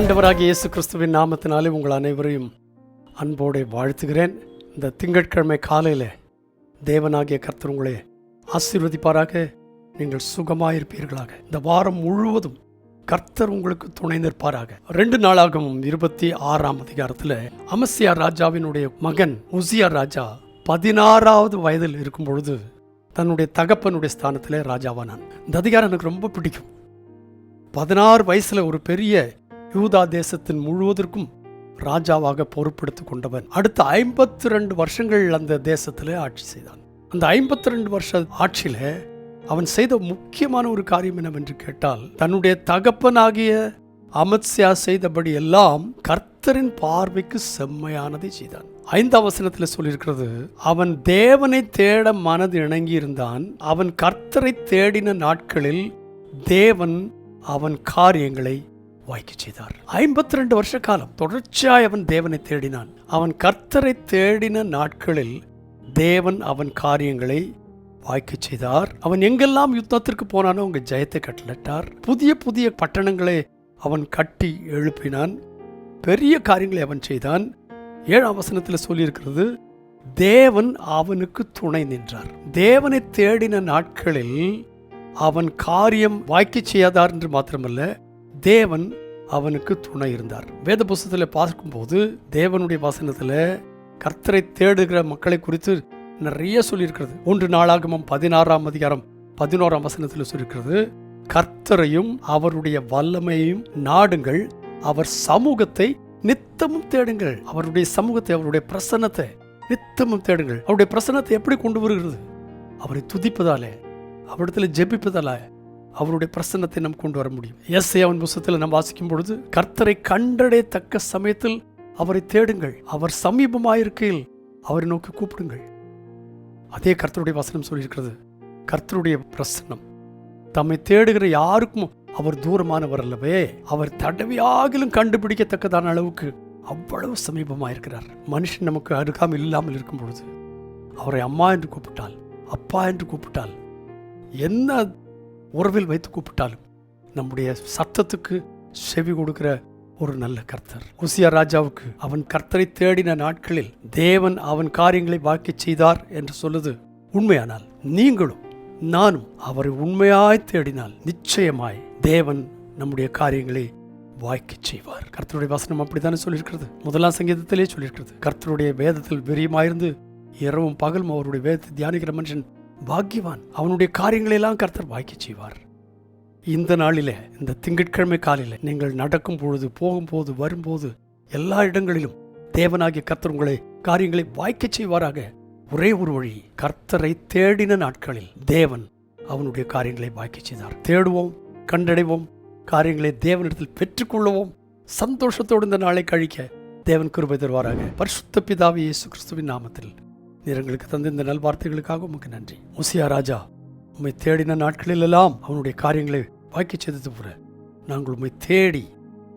ஆண்டவராகிய இயேசு கிறிஸ்துவின் நாமத்தினாலே உங்கள் அனைவரையும் அன்போடு வாழ்த்துகிறேன். இந்த திங்கட்கிழமை காலையில் தேவனாகிய கர்த்தர் உங்களை ஆசீர்வதிப்பாராக. நீங்கள் சுகமாயிருப்பீர்களாக. இந்த வாரம் முழுவதும் கர்த்தர் உங்களுக்கு துணை நிற்பாராக. ரெண்டு நாளாகவும் இருபத்தி ஆறாம் அதிகாரத்தில் அமசியா ராஜாவினுடைய மகன் உசியா ராஜா பதினாறாவது வயதில் இருக்கும் பொழுது தன்னுடைய தகப்பனுடைய ஸ்தானத்திலே ராஜாவானான். இந்த அதிகாரம் எனக்கு ரொம்ப பிடிக்கும். பதினாறு வயசுல ஒரு பெரிய யூதா தேசத்தின் முழுவதற்கும் ராஜாவாக பொறுப்பெடுத்துக் கொண்டவன். அடுத்த ஐம்பத்தி ரெண்டு வருஷங்கள் அந்த தேசத்திலே ஆட்சி செய்தான். அந்த ஐம்பத்தி ரெண்டு வருஷ ஆட்சியில அவன் செய்த முக்கியமான ஒரு காரியம் என்னவென்று கேட்டால் தன்னுடைய தகப்பனாகிய அமித்ஷா செய்தபடி எல்லாம் கர்த்தரின் பார்வைக்கு செம்மையானதை செய்தான். ஐந்தாம் வசனத்தில் சொல்லியிருக்கிறது அவன் தேவனை தேட மனது இணங்கி இருந்தான் அவன் கர்த்தரை தேடின நாட்களில் தேவன் அவன் காரியங்களை வாய்க்க செய்தார். ஐம்பத்தி ரெண்டு வருஷ காலம் தொடர்ச்சியாய் அவன் தேவனை தேடினான். அவன் கர்த்தரை தேடின நாட்களில் தேவன் அவன் காரியங்களை வாய்க்க செய்தார். அவன் எங்கெல்லாம் யுத்தத்திற்கு போனானோ அவங்க ஜெயத்தை கட்டளிட்டார் புதிய புதிய பட்டணங்களை அவன் கட்டி எழுப்பினான். பெரிய காரியங்களை அவன் செய்தான். ஏழாம் வசனத்தில் சொல்லியிருக்கிறது தேவன் அவனுக்கு துணை நின்றார். தேவனை தேடின நாட்களில் அவன் காரியம் வாய்க்க செய்யாதார் என்று மாத்திரமல்ல தேவன் அவனுக்கு துணை இருந்தார். வேத புஸ்தத்தில் பார்க்கும்போது தேவனுடைய வசனத்தில் கர்த்தரை தேடுகிற மக்களை குறித்து நிறைய சொல்லியிருக்கிறது. ஒன்று நாளாகமம் பதினாறாம் அதிகாரம் பதினோராம் வசனத்தில் சொல்லியிருக்கிறது கர்த்தரையும் அவருடைய வல்லமையையும் நாடுங்கள். அவர் சமூகத்தை நித்தமும் தேடுங்கள். அவருடைய சமூகத்தை அவருடைய பிரசன்னத்தை நித்தமும் தேடுங்கள். அவருடைய பிரசன்னத்தை எப்படி கொண்டு வருகிறது? அவரை துதிப்பதாலே அவரிடத்துல ஜெபிப்பதால அவருடைய பிரசன்னத்தை நாம் கொண்டு வர முடியும். எஸ் அவன் புஸ்தத்தில் நாம் வாசிக்கும் பொழுது கர்த்தரை கண்டடையத்தக்க சமயத்தில் அவரை தேடுங்கள். அவர் சமீபமாயிருக்கையில் அவரை நோக்கி கூப்பிடுங்கள். அதே கர்த்தருடைய வசனம் சொல்லியிருக்கிறது. கர்த்தருடைய பிரசன்னம். தம்மை தேடுகிற யாருக்கும் அவர் தூரமானவர் அல்லவே அவர் தடவையாகிலும் கண்டுபிடிக்கத்தக்கதான அளவுக்கு அவ்வளவு சமீபமாயிருக்கிறார். மனுஷன் நமக்கு அருகாமல் இல்லாமல் இருக்கும் பொழுது அவரை அம்மா என்று கூப்பிட்டால் அப்பா என்று கூப்பிட்டால் என்ன உறவில் வைத்து கூப்பிட்டாலும் நம்முடைய சத்தத்துக்கு செவி கொடுக்கிற ஒரு நல்ல கர்த்தர். உசியா ராஜாவுக்கு அவன் கர்த்தரை தேடின நாட்களில் தேவன் அவன் காரியங்களை வாக்கி செய்தார் என்று சொல்லுது. உண்மையானால் நீங்களும் நானும் அவரை உண்மையாய் தேடினால் நிச்சயமாய் தேவன் நம்முடைய காரியங்களை வாய்க்கு செய்வார். கர்த்தருடைய வசனம் அப்படித்தானே சொல்லியிருக்கிறது? முதலாம் சங்கீதத்திலே சொல்லியிருக்கிறது. கர்த்தருடைய வேதத்தில் விரியமாயிருந்து இரவும் பகலும் அவருடைய வேதத்தை தியானிக்கிற மனுஷன் பாக்கியவான். அவனுடைய காரியங்களெல்லாம் கர்த்தர் வாய்க்க செய்வார். இந்த நாளில் இந்த திங்கட்கிழமை காலையில நீங்கள் நடக்கும் பொழுது போகும்போது வரும்போது எல்லா இடங்களிலும் தேவனாகிய கர்த்தர் உங்களை காரியங்களை வாய்க்க செய்வாராக. ஒரே ஒரு வழி கர்த்தரை தேடின நாட்களில் தேவன் அவனுடைய காரியங்களை வாய்க்க செய்தார். தேடுவோம் கண்டடைவோம் காரியங்களை தேவனிடத்தில் பெற்றுக்கொள்ளுவோம். சந்தோஷத்தோடு இந்த நாளை கழிக்க தேவன் கிருபை தருவாராக. பரிசுத்த பிதாவி இயேசு கிறிஸ்துவின் நாமத்தில் நீரங்களுக்கு தந்த இந்த நல்வார்த்தைகளுக்காக உமக்கு நன்றி. முசியா ராஜா உம்மை தேடின நாட்களிலெல்லாம் அவனுடைய காரியங்களை வாக்கி செய்தது போல நாங்கள் உம்மை தேடி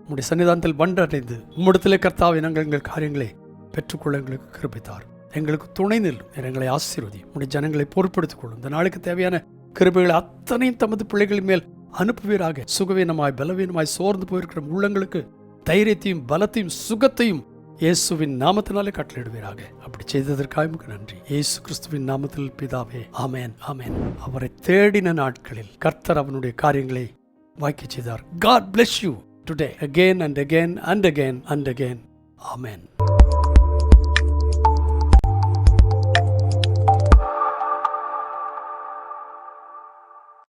உம்முடைய சன்னிதானத்தில் வண்டடைந்து உம்மிடத்திலே கர்த்தாவை நாங்கள் எங்கள் காரியங்களை பெற்றுக்கொள்ள எங்களுக்கு கிருபித்தார். எங்களுக்கு துணை நில்லும். எங்களை ஆசீர்வதி. உடைய ஜனங்களை பொறுப்படுத்திக் கொள்ளும். இந்த நாளுக்கு தேவையான கிருபைகளை அத்தனையும் தமது பிள்ளைகளின் மேல் அனுப்புவீராக. சுகவீனமாய் பலவீனமாய் சோர்ந்து போயிருக்கிற உள்ளங்களுக்கு தைரியத்தையும் பலத்தையும் சுகத்தையும் இயேசுவின் நாமத்தினாலே கட்டளையிடுவீராக. அப்படி செய்ததற்காக நன்றி. இயேசு கிறிஸ்துவின் நாமத்தில் பிதாவே ஆமேன் ஆமேன். அவரை தேடின நாட்களில் கர்த்தர் அவனுடைய காரியங்களை வாய்க்க செய்தார். God bless you today again and again and again and again. Amen.